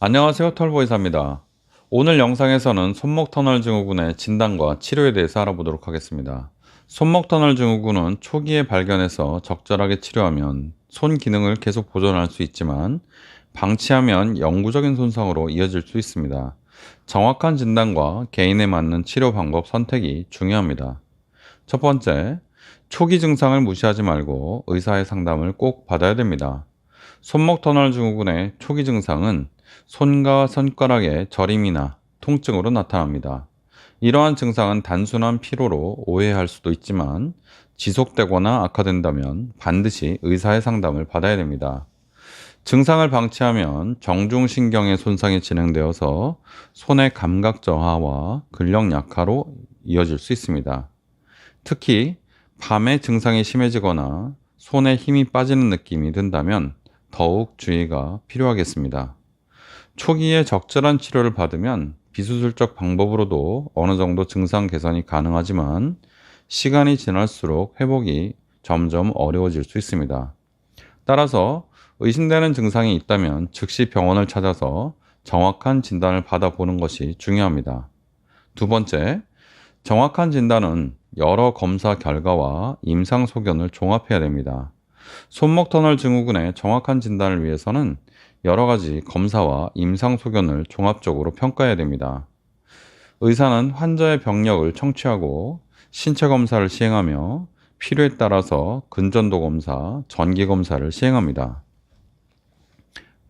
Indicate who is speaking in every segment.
Speaker 1: 안녕하세요 털보이사입니다. 오늘 영상에서는 손목 터널 증후군의 진단과 치료에 대해서 알아보도록 하겠습니다. 손목 터널 증후군은 초기에 발견해서 적절하게 치료하면 손 기능을 계속 보존할 수 있지만 방치하면 영구적인 손상으로 이어질 수 있습니다. 정확한 진단과 개인에 맞는 치료 방법 선택이 중요합니다. 첫 번째, 초기 증상을 무시하지 말고 의사의 상담을 꼭 받아야 됩니다. 손목 터널 증후군의 초기 증상은 손과 손가락의 저림이나 통증으로 나타납니다. 이러한 증상은 단순한 피로로 오해할 수도 있지만 지속되거나 악화된다면 반드시 의사의 상담을 받아야 됩니다. 증상을 방치하면 정중신경의 손상이 진행되어서 손의 감각 저하와 근력 약화로 이어질 수 있습니다. 특히 밤에 증상이 심해지거나 손에 힘이 빠지는 느낌이 든다면 더욱 주의가 필요하겠습니다. 초기에 적절한 치료를 받으면 비수술적 방법으로도 어느 정도 증상 개선이 가능하지만 시간이 지날수록 회복이 점점 어려워질 수 있습니다. 따라서 의심되는 증상이 있다면 즉시 병원을 찾아서 정확한 진단을 받아보는 것이 중요합니다. 두 번째, 정확한 진단은 여러 검사 결과와 임상 소견을 종합해야 됩니다. 손목 터널 증후군의 정확한 진단을 위해서는 여러 가지 검사와 임상 소견을 종합적으로 평가해야 됩니다. 의사는 환자의 병력을 청취하고 신체 검사를 시행하며 필요에 따라서 근전도 검사, 전기 검사를 시행합니다.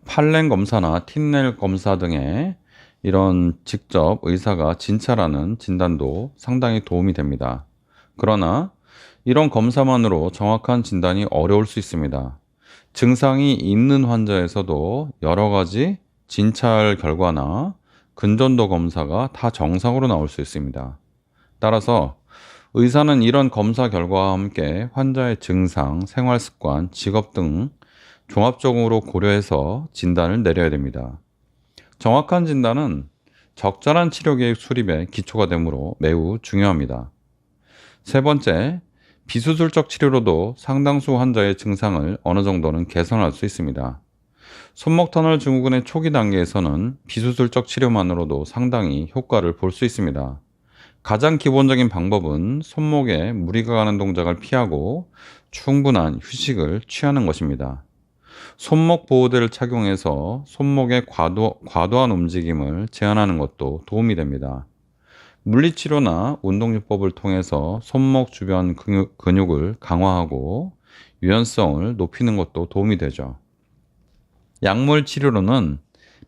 Speaker 1: 팔렌 검사나 틴넬 검사 등의 이런 직접 의사가 진찰하는 진단도 상당히 도움이 됩니다. 그러나 이런 검사만으로 정확한 진단이 어려울 수 있습니다. 증상이 있는 환자에서도 여러 가지 진찰 결과나 근전도 검사가 다 정상으로 나올 수 있습니다. 따라서 의사는 이런 검사 결과와 함께 환자의 증상, 생활 습관, 직업 등 종합적으로 고려해서 진단을 내려야 됩니다. 정확한 진단은 적절한 치료 계획 수립의 기초가 되므로 매우 중요합니다. 세 번째, 비수술적 치료로도 상당수 환자의 증상을 어느 정도는 개선할 수 있습니다. 손목 터널 증후군의 초기 단계에서는 비수술적 치료만으로도 상당히 효과를 볼 수 있습니다. 가장 기본적인 방법은 손목에 무리가 가는 동작을 피하고 충분한 휴식을 취하는 것입니다. 손목 보호대를 착용해서 손목의 과도, 과도한 움직임을 제한하는 것도 도움이 됩니다. 물리치료나 운동요법을 통해서 손목 주변 근육, 근육을 강화하고 유연성을 높이는 것도 도움이 되죠. 약물 치료로는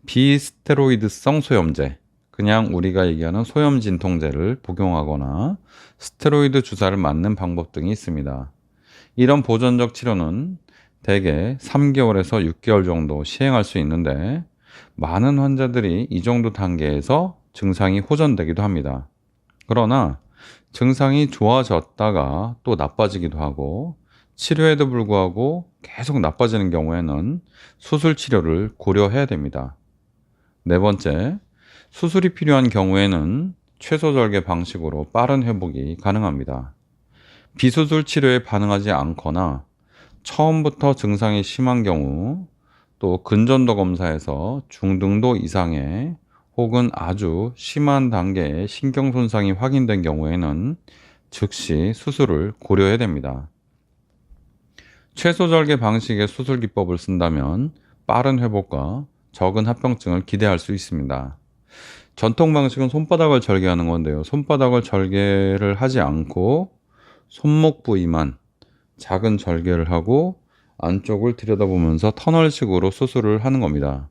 Speaker 1: 비스테로이드성 소염제, 그냥 우리가 얘기하는 소염 진통제를 복용하거나 스테로이드 주사를 맞는 방법 등이 있습니다. 이런 보존적 치료는 대개 3개월에서 6개월 정도 시행할 수 있는데 많은 환자들이 이 정도 단계에서 증상이 호전되기도 합니다. 그러나 증상이 좋아졌다가 또 나빠지기도 하고 치료에도 불구하고 계속 나빠지는 경우에는 수술 치료를 고려해야 됩니다. 네 번째, 수술이 필요한 경우에는 최소 절개 방식으로 빠른 회복이 가능합니다. 비수술 치료에 반응하지 않거나 처음부터 증상이 심한 경우 또 근전도 검사에서 중등도 이상의 혹은 아주 심한 단계의 신경 손상이 확인된 경우에는 즉시 수술을 고려해야 됩니다. 최소 절개 방식의 수술 기법을 쓴다면 빠른 회복과 적은 합병증을 기대할 수 있습니다. 전통 방식은 손바닥을 절개하는 건데요. 손바닥을 절개를 하지 않고 손목 부위만 작은 절개를 하고 안쪽을 들여다보면서 터널식으로 수술을 하는 겁니다.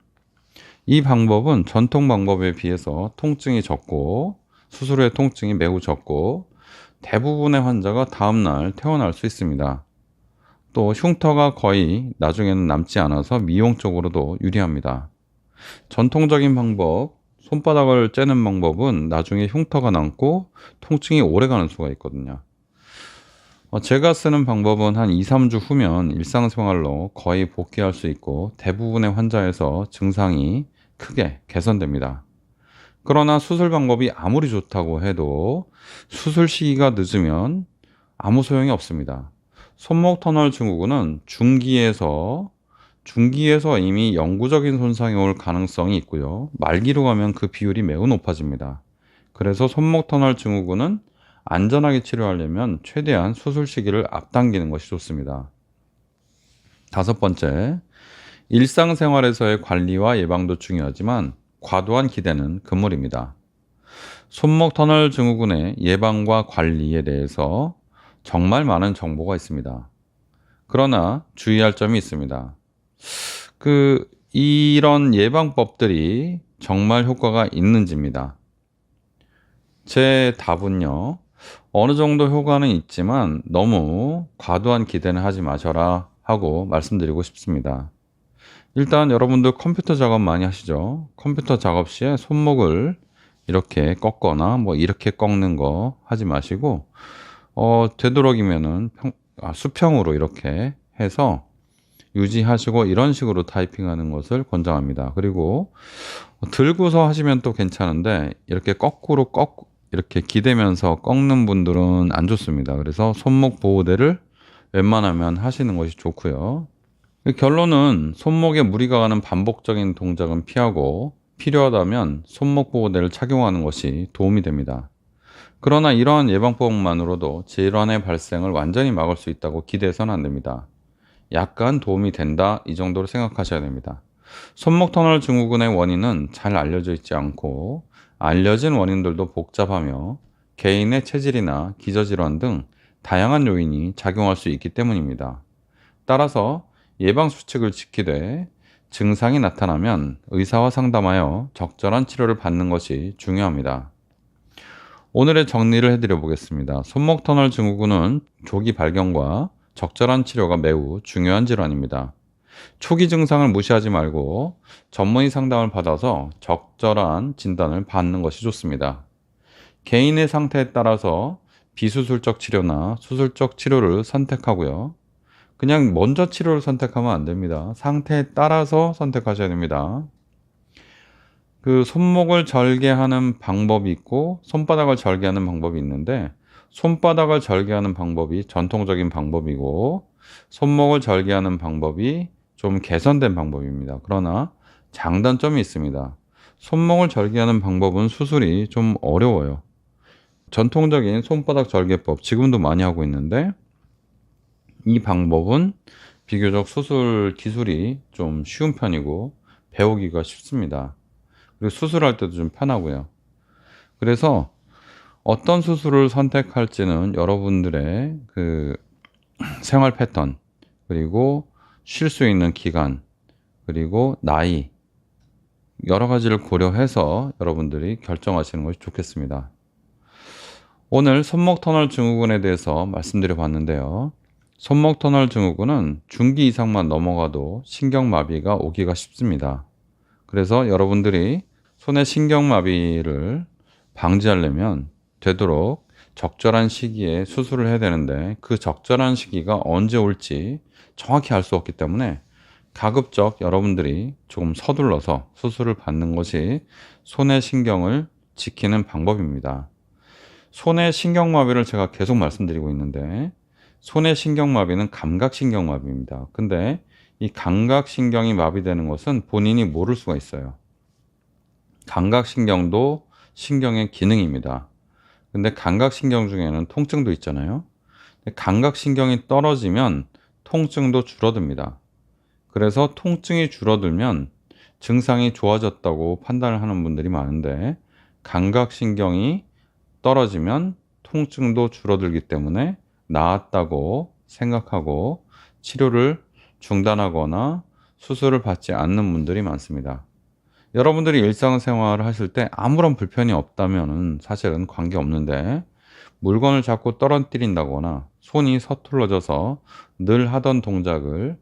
Speaker 1: 이 방법은 전통 방법에 비해서 통증이 적고 수술 후의 통증이 매우 적고 대부분의 환자가 다음날 퇴원할 수 있습니다. 또 흉터가 거의 나중에는 남지 않아서 미용적으로도 유리합니다. 전통적인 방법, 손바닥을 째는 방법은 나중에 흉터가 남고 통증이 오래 가는 수가 있거든요. 어, 제가 쓰는 방법은 한 2, 3주 후면 일상생활로 거의 복귀할 수 있고 대부분의 환자에서 증상이 크게 개선됩니다. 그러나 수술 방법이 아무리 좋다고 해도 수술 시기가 늦으면 아무 소용이 없습니다. 손목 터널 증후군은 중기에서 중기에서 이미 영구적인 손상이 올 가능성이 있고요. 말기로 가면 그 비율이 매우 높아집니다. 그래서 손목 터널 증후군은 안전하게 치료하려면 최대한 수술 시기를 앞당기는 것이 좋습니다. 다섯 번째, 일상생활에서의 관리와 예방도 중요하지만 과도한 기대는 금물입니다. 손목 터널 증후군의 예방과 관리에 대해서 정말 많은 정보가 있습니다. 그러나 주의할 점이 있습니다. 그 이런 예방법들이 정말 효과가 있는지입니다. 제 답은요. 어느 정도 효과는 있지만 너무 과도한 기대는 하지 마셔라 하고 말씀드리고 싶습니다. 일단 여러분들 컴퓨터 작업 많이 하시죠? 컴퓨터 작업 시에 손목을 이렇게 꺾거나 뭐 이렇게 꺾는 거 하지 마시고 어, 되도록이면은 평, 아, 수평으로 이렇게 해서 유지하시고 이런 식으로 타이핑하는 것을 권장합니다. 그리고 들고서 하시면 또 괜찮은데 이렇게 거꾸로 꺾 이렇게 기대면서 꺾는 분들은 안 좋습니다. 그래서 손목 보호대를 웬만하면 하시는 것이 좋고요. 결론은 손목에 무리가 가는 반복적인 동작은 피하고 필요하다면 손목 보호대를 착용하는 것이 도움이 됩니다. 그러나 이러한 예방법만으로도 질환의 발생을 완전히 막을 수 있다고 기대해서는 안 됩니다. 약간 도움이 된다 이 정도로 생각하셔야 됩니다. 손목 터널 증후군의 원인은 잘 알려져 있지 않고 알려진 원인들도 복잡하며 개인의 체질이나 기저질환 등 다양한 요인이 작용할 수 있기 때문입니다. 따라서 예방 수칙을 지키되 증상이 나타나면 의사와 상담하여 적절한 치료를 받는 것이 중요합니다. 오늘의 정리를 해드려 보겠습니다. 손목 터널 증후군은 조기 발견과 적절한 치료가 매우 중요한 질환입니다. 초기 증상을 무시하지 말고 전문의 상담을 받아서 적절한 진단을 받는 것이 좋습니다. 개인의 상태에 따라서 비수술적 치료나 수술적 치료를 선택하고요. 그냥 먼저 치료를 선택하면 안 됩니다. 상태에 따라서 선택하셔야 됩니다. 그 손목을 절개하는 방법이 있고 손바닥을 절개하는 방법이 있는데 손바닥을 절개하는 방법이 전통적인 방법이고 손목을 절개하는 방법이 좀 개선된 방법입니다. 그러나 장단점이 있습니다. 손목을 절개하는 방법은 수술이 좀 어려워요. 전통적인 손바닥 절개법 지금도 많이 하고 있는데 이 방법은 비교적 수술 기술이 좀 쉬운 편이고 배우기가 쉽습니다. 그리고 수술할 때도 좀 편하고요. 그래서 어떤 수술을 선택할지는 여러분들의 그 생활 패턴, 그리고 쉴 수 있는 기간, 그리고 나이, 여러 가지를 고려해서 여러분들이 결정하시는 것이 좋겠습니다. 오늘 손목 터널 증후군에 대해서 말씀드려 봤는데요. 손목 터널 증후군은 중기 이상만 넘어가도 신경마비가 오기가 쉽습니다. 그래서 여러분들이 손의 신경마비를 방지하려면 되도록 적절한 시기에 수술을 해야 되는데 그 적절한 시기가 언제 올지 정확히 알 수 없기 때문에 가급적 여러분들이 조금 서둘러서 수술을 받는 것이 손의 신경을 지키는 방법입니다. 손의 신경마비를 제가 계속 말씀드리고 있는데 손의 신경마비는 감각신경마비입니다. 근데 이 감각신경이 마비되는 것은 본인이 모를 수가 있어요. 감각신경도 신경의 기능입니다. 근데 감각신경 중에는 통증도 있잖아요. 감각신경이 떨어지면 통증도 줄어듭니다. 그래서 통증이 줄어들면 증상이 좋아졌다고 판단을 하는 분들이 많은데 감각신경이 떨어지면 통증도 줄어들기 때문에 나았다고 생각하고 치료를 중단하거나 수술을 받지 않는 분들이 많습니다. 여러분들이 일상생활을 하실 때 아무런 불편이 없다면 사실은 관계 없는데 물건을 자꾸 떨어뜨린다거나 손이 서툴러져서 늘 하던 동작을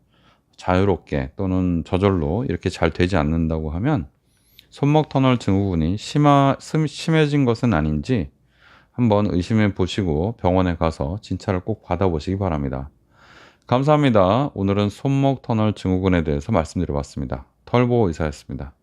Speaker 1: 자유롭게 또는 저절로 이렇게 잘 되지 않는다고 하면 손목 터널 증후군이 심하, 심해진 것은 아닌지 한번 의심해 보시고 병원에 가서 진찰을 꼭 받아보시기 바랍니다. 감사합니다. 오늘은 손목 터널 증후군에 대해서 말씀드려 봤습니다. 털보 의사였습니다.